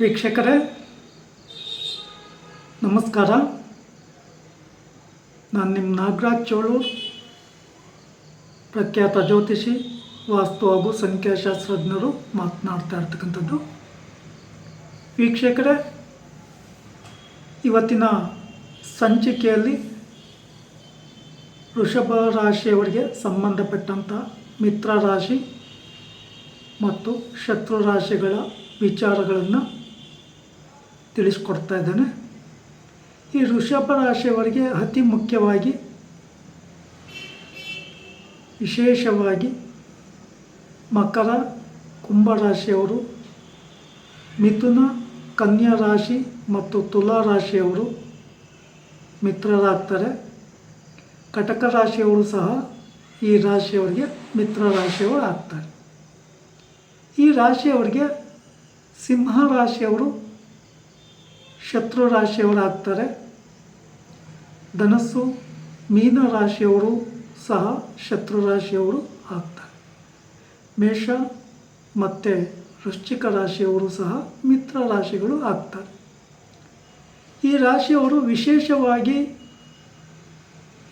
ವೀಕ್ಷಕರೇ, ನಮಸ್ಕಾರ. ನಾನು ನಿಮ್ಮ ನಾಗರಾಜ್ ಚೋಳೂರ್ ಪ್ರಖ್ಯಾತ ಜ್ಯೋತಿಷಿ, ವಾಸ್ತು ಹಾಗೂ ಸಂಖ್ಯಾಶಾಸ್ತ್ರಜ್ಞರು ಮಾತನಾಡ್ತಾ ಇರ್ತಕ್ಕಂಥದ್ದು. ವೀಕ್ಷಕರೇ, ಇವತ್ತಿನ ಸಂಚಿಕೆಯಲ್ಲಿ ವೃಷಭ ರಾಶಿಯವರಿಗೆ ಸಂಬಂಧಪಟ್ಟಂಥ ಮಿತ್ರ ರಾಶಿ ಮತ್ತು ಶತ್ರು ರಾಶಿಗಳ ವಿಚಾರಗಳನ್ನು ತಿಳಿಸ್ಕೊಡ್ತಾ ಇದ್ದಾನೆ. ಈ ಋಷಭ ರಾಶಿಯವರಿಗೆ ಅತಿ ಮುಖ್ಯವಾಗಿ, ವಿಶೇಷವಾಗಿ ಮಕರ ಕುಂಭ ರಾಶಿಯವರು ಮಿಥುನ, ಕನ್ಯಾ ರಾಶಿ ಮತ್ತು ತುಲಾ ರಾಶಿಯವರು ಮಿತ್ರರಾಗ್ತಾರೆ. ಕಟಕ ರಾಶಿಯವರು ಸಹ ಈ ರಾಶಿಯವರಿಗೆ ಮಿತ್ರ ರಾಶಿಯವರು ಆಗ್ತಾರೆ. ಈ ರಾಶಿಯವರಿಗೆ ಸಿಂಹ ರಾಶಿಯವರು ಶತ್ರು ರಾಶಿಯವರಾಗ್ತಾರೆ ಧನಸ್ಸು ಮೀನ ರಾಶಿಯವರು ಸಹ ಶತ್ರು ರಾಶಿಯವರು ಆಗ್ತಾರೆ. ಮೇಷ ಮತ್ತು ವೃಶ್ಚಿಕ ರಾಶಿಯವರು ಸಹ ಮಿತ್ರ ರಾಶಿಗಳು ಆಗ್ತಾರೆ. ಈ ರಾಶಿಯವರು ವಿಶೇಷವಾಗಿ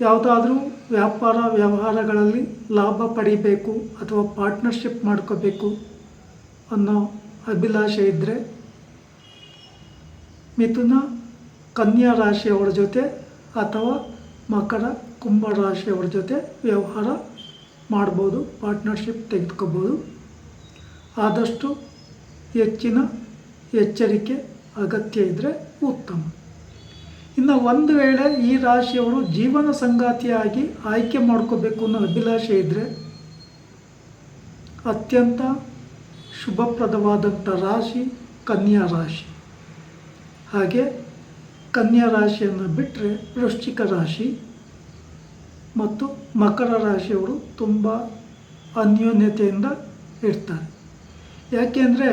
ಯಾವುದಾದ್ರೂ ವ್ಯಾಪಾರ ವ್ಯವಹಾರಗಳಲ್ಲಿ ಲಾಭ ಪಡಿಬೇಕು ಅಥವಾ ಪಾರ್ಟ್ನರ್ಶಿಪ್ ಮಾಡ್ಕೋಬೇಕು ಅನ್ನೋ ಅಭಿಲಾಷೆ ಇದ್ದರೆ ಮಿಥುನ ಕನ್ಯಾ ರಾಶಿಯವರ ಜೊತೆ ಅಥವಾ ಮಕರ ಕುಂಭ ರಾಶಿಯವರ ಜೊತೆ ವ್ಯವಹಾರ ಮಾಡ್ಬೋದು ಪಾರ್ಟ್ನರ್ಶಿಪ್ ತೆಗೆದುಕೋಬೋದು. ಆದಷ್ಟು ಹೆಚ್ಚಿನ ಎಚ್ಚರಿಕೆ, ಅಗತ್ಯ ಇದ್ದರೆ ಉತ್ತಮ. ಇನ್ನು ಒಂದು ವೇಳೆ ಈ ರಾಶಿಯವರು ಜೀವನ ಸಂಗಾತಿಯಾಗಿ ಆಯ್ಕೆ ಮಾಡ್ಕೋಬೇಕು ಅನ್ನೋ ಅಭಿಲಾಷೆ ಇದ್ದರೆ ಅತ್ಯಂತ ಶುಭಪ್ರದವಾದಂಥ ರಾಶಿ ಕನ್ಯಾ ರಾಶಿ. ಹಾಗೆ ಕನ್ಯಾ ರಾಶಿಯನ್ನು ಬಿಟ್ಟರೆ ವೃಶ್ಚಿಕ ರಾಶಿ ಮತ್ತು ಮಕರ ರಾಶಿಯವರು ತುಂಬ ಅನ್ಯೋನ್ಯತೆಯಿಂದ ಇರ್ತಾರೆ. ಯಾಕೆಂದರೆ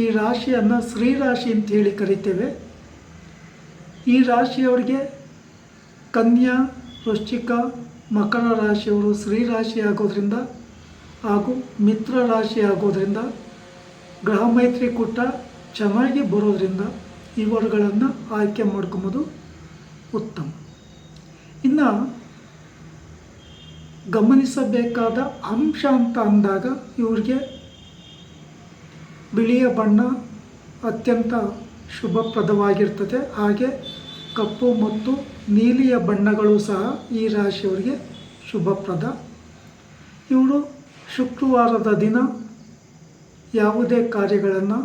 ಈ ರಾಶಿಯನ್ನು ಸ್ತ್ರೀರಾಶಿ ಅಂತ ಹೇಳಿ ಕರಿತೇವೆ. ಈ ರಾಶಿಯವರಿಗೆ ಕನ್ಯಾ, ವೃಶ್ಚಿಕ, ಮಕರ ರಾಶಿಯವರು ಸ್ತ್ರೀರಾಶಿ ಆಗೋದ್ರಿಂದ ಹಾಗೂ ಮಿತ್ರ ರಾಶಿ ಆಗೋದ್ರಿಂದ ಗ್ರಹ ಮೈತ್ರಿಕೂಟ ಚೆನ್ನಾಗಿ ಬರೋದ್ರಿಂದ ಇವರುಗಳನ್ನು ಆಯ್ಕೆ ಮಾಡ್ಕೊಬೋದು. ಉತ್ತಮ. ಇನ್ನು ಗಮನಿಸಬೇಕಾದ ಅಂಶ ಅಂತ ಅಂದಾಗ ಇವ್ರಿಗೆ ಬಿಳಿಯ ಬಣ್ಣ ಅತ್ಯಂತ ಶುಭಪ್ರದವಾಗಿರ್ತದೆ. ಹಾಗೆ ಕಪ್ಪು ಮತ್ತು ನೀಲಿಯ ಬಣ್ಣಗಳು ಸಹ ಈ ರಾಶಿಯವರಿಗೆ ಶುಭಪ್ರದ. ಇವರು ಶುಕ್ರವಾರದ ದಿನ ಯಾವುದೇ ಕಾರ್ಯಗಳನ್ನು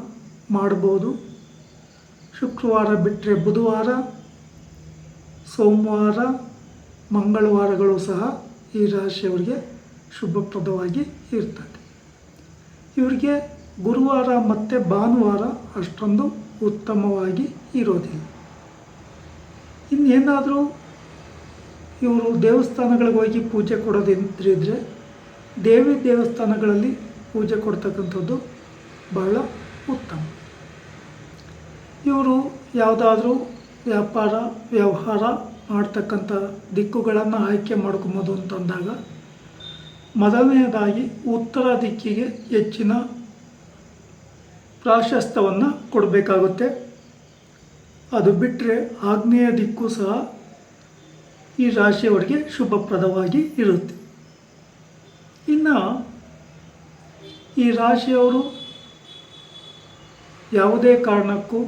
ಮಾಡ್ಬೋದು. ಶುಕ್ರವಾರ ಬಿಟ್ಟರೆ ಬುಧವಾರ, ಸೋಮವಾರ, ಮಂಗಳವಾರಗಳು ಸಹ ಈ ರಾಶಿಯವರಿಗೆ ಶುಭಪ್ರದವಾಗಿ ಇರ್ತದೆ. ಇವರಿಗೆ ಗುರುವಾರ ಮತ್ತು ಭಾನುವಾರ ಅಷ್ಟೊಂದು ಉತ್ತಮವಾಗಿ ಇರೋದಿಲ್ಲ. ಇನ್ನೇನಾದರೂ ಇವರು ದೇವಸ್ಥಾನಗಳಿಗೆ ಹೋಗಿ ಪೂಜೆ ಕೊಡೋದಿದ್ರೆ ದೇವಿ ದೇವಸ್ಥಾನಗಳಲ್ಲಿ ಪೂಜೆ ಕೊಡ್ತಕ್ಕಂಥದ್ದು ಬಹಳ ಉತ್ತಮ. ಇವರು ಯಾವುದಾದ್ರೂ ವ್ಯಾಪಾರ, ವ್ಯವಹಾರ ಮಾಡ್ತಕ್ಕಂಥ ದಿಕ್ಕುಗಳನ್ನು ಆಯ್ಕೆ ಮಾಡ್ಕೊಬೋದು ಅಂತಂದಾಗ ಮೊದಲನೆಯದಾಗಿ ಉತ್ತರ ದಿಕ್ಕಿಗೆ ಹೆಚ್ಚಿನ ಪ್ರಾಶಸ್ತ್ಯವನ್ನು ಕೊಡಬೇಕಾಗುತ್ತೆ. ಅದು ಬಿಟ್ಟರೆ ಆಗ್ನೇಯ ದಿಕ್ಕು ಸಹ ಈ ರಾಶಿಯವರಿಗೆ ಶುಭಪ್ರದವಾಗಿ ಇರುತ್ತೆ. ಇನ್ನು ಈ ರಾಶಿಯವರು ಯಾವುದೇ ಕಾರಣಕ್ಕೂ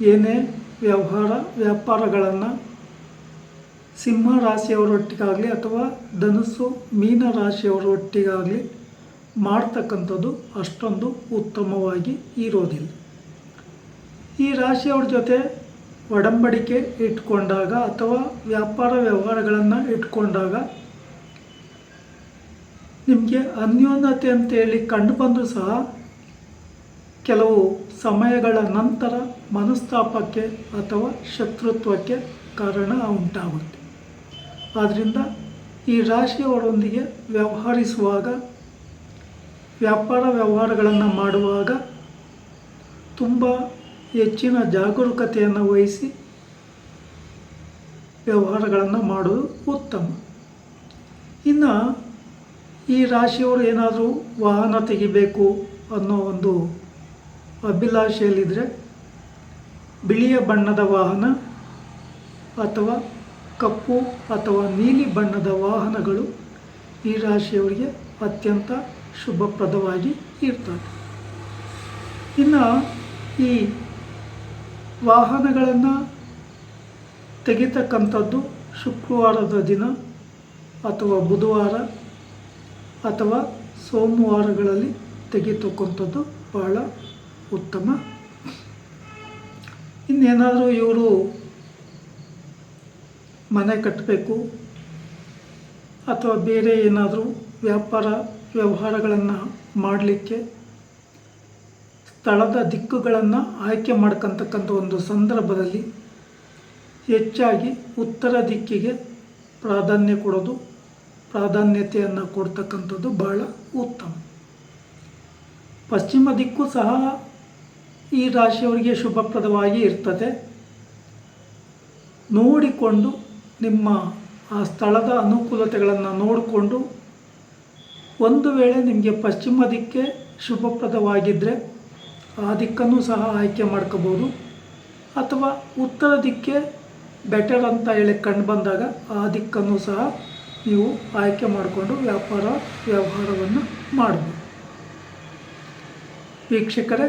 ಏನೇ ವ್ಯವಹಾರ, ವ್ಯಾಪಾರಗಳನ್ನು ಸಿಂಹ ರಾಶಿಯವರೊಟ್ಟಿಗಾಗಲಿ ಅಥವಾ ಧನುಸ್ಸು ಮೀನ ರಾಶಿಯವರೊಟ್ಟಿಗಾಗಲಿ ಮಾಡ್ತಕ್ಕಂಥದ್ದು ಅಷ್ಟೊಂದು ಉತ್ತಮವಾಗಿ ಇರೋದಿಲ್ಲ. ಈ ರಾಶಿಯವ್ರ ಜೊತೆ ಒಡಂಬಡಿಕೆ ಇಟ್ಕೊಂಡಾಗ ಅಥವಾ ವ್ಯಾಪಾರ ವ್ಯವಹಾರಗಳನ್ನು ಇಟ್ಕೊಂಡಾಗ ನಿಮಗೆ ಅನ್ಯೋನ್ಯತೆ ಅಂತೇಳಿ ಕಂಡು ಬಂದರೂ ಸಹ ಕೆಲವು ಸಮಯಗಳ ನಂತರ ಮನಸ್ತಾಪಕ್ಕೆ ಅಥವಾ ಶತ್ರುತ್ವಕ್ಕೆ ಕಾರಣ ಉಂಟಾಗುತ್ತೆ. ಆದ್ದರಿಂದ ಈ ರಾಶಿಯವರೊಂದಿಗೆ ವ್ಯವಹರಿಸುವಾಗ, ವ್ಯಾಪಾರ ವ್ಯವಹಾರಗಳನ್ನು ಮಾಡುವಾಗ ತುಂಬ ಹೆಚ್ಚಿನ ಜಾಗರೂಕತೆಯನ್ನು ವಹಿಸಿ ವ್ಯವಹಾರಗಳನ್ನು ಮಾಡೋದು ಉತ್ತಮ. ಇನ್ನು ಈ ರಾಶಿಯವರು ಏನಾದರೂ ವಾಹನ ತೆಗಿಬೇಕು ಅನ್ನೋ ಒಂದು ಅಭಿಲಾಷೆಯಲ್ಲಿದ್ದರೆ ಬಿಳಿಯ ಬಣ್ಣದ ವಾಹನ ಅಥವಾ ಕಪ್ಪು ಅಥವಾ ನೀಲಿ ಬಣ್ಣದ ವಾಹನಗಳು ಈ ರಾಶಿಯವರಿಗೆ ಅತ್ಯಂತ ಶುಭಪ್ರದವಾಗಿ ಇರ್ತದೆ. ಇನ್ನು ಈ ವಾಹನಗಳನ್ನು ತೆಗಿತಕ್ಕಂಥದ್ದು ಶುಕ್ರವಾರದ ದಿನ ಅಥವಾ ಬುಧವಾರ ಅಥವಾ ಸೋಮವಾರಗಳಲ್ಲಿ ತೆಗಿತಕ್ಕಂಥದ್ದು ಬಹಳ ಉತ್ತಮ. ಇನ್ನೇನಾದರೂ ಇವರು ಮನೆ ಕಟ್ಟಬೇಕು ಅಥವಾ ಬೇರೆ ಏನಾದರೂ ವ್ಯಾಪಾರ ವ್ಯವಹಾರಗಳನ್ನು ಮಾಡಲಿಕ್ಕೆ ಸ್ಥಳದ ದಿಕ್ಕುಗಳನ್ನು ಆಯ್ಕೆ ಮಾಡ್ಕಂತಕ್ಕಂಥ ಒಂದು ಸಂದರ್ಭದಲ್ಲಿ ಹೆಚ್ಚಾಗಿ ಉತ್ತರ ದಿಕ್ಕಿಗೆ ಪ್ರಾಧಾನ್ಯ ಕೊಡೋದು, ಪ್ರಾಧಾನ್ಯತೆಯನ್ನು ಕೊಡ್ತಕ್ಕಂಥದ್ದು ಬಹಳ ಉತ್ತಮ. ಪಶ್ಚಿಮ ದಿಕ್ಕು ಸಹ ಈ ರಾಶಿಯವರಿಗೆ ಶುಭಪ್ರದವಾಗಿ ಇರ್ತದೆ. ನೋಡಿಕೊಂಡು ನಿಮ್ಮ ಆ ಸ್ಥಳದ ಅನುಕೂಲತೆಗಳನ್ನು ನೋಡಿಕೊಂಡು ಒಂದು ವೇಳೆ ನಿಮಗೆ ಪಶ್ಚಿಮ ದಿಕ್ಕೆ ಶುಭಪ್ರದವಾಗಿದ್ದರೆ ಆ ದಿಕ್ಕನ್ನು ಸಹ ಆಯ್ಕೆ ಮಾಡ್ಕೋಬೋದು. ಅಥವಾ ಉತ್ತರ ದಿಕ್ಕೆ ಬೆಟರ್ ಅಂತ ಹೇಳಿ ಕಂಡು ಬಂದಾಗ ಆ ದಿಕ್ಕನ್ನು ಸಹ ನೀವು ಆಯ್ಕೆ ಮಾಡಿಕೊಂಡು ವ್ಯಾಪಾರ ವ್ಯವಹಾರವನ್ನು ಮಾಡ್ಬೋದು. ವೀಕ್ಷಕರೇ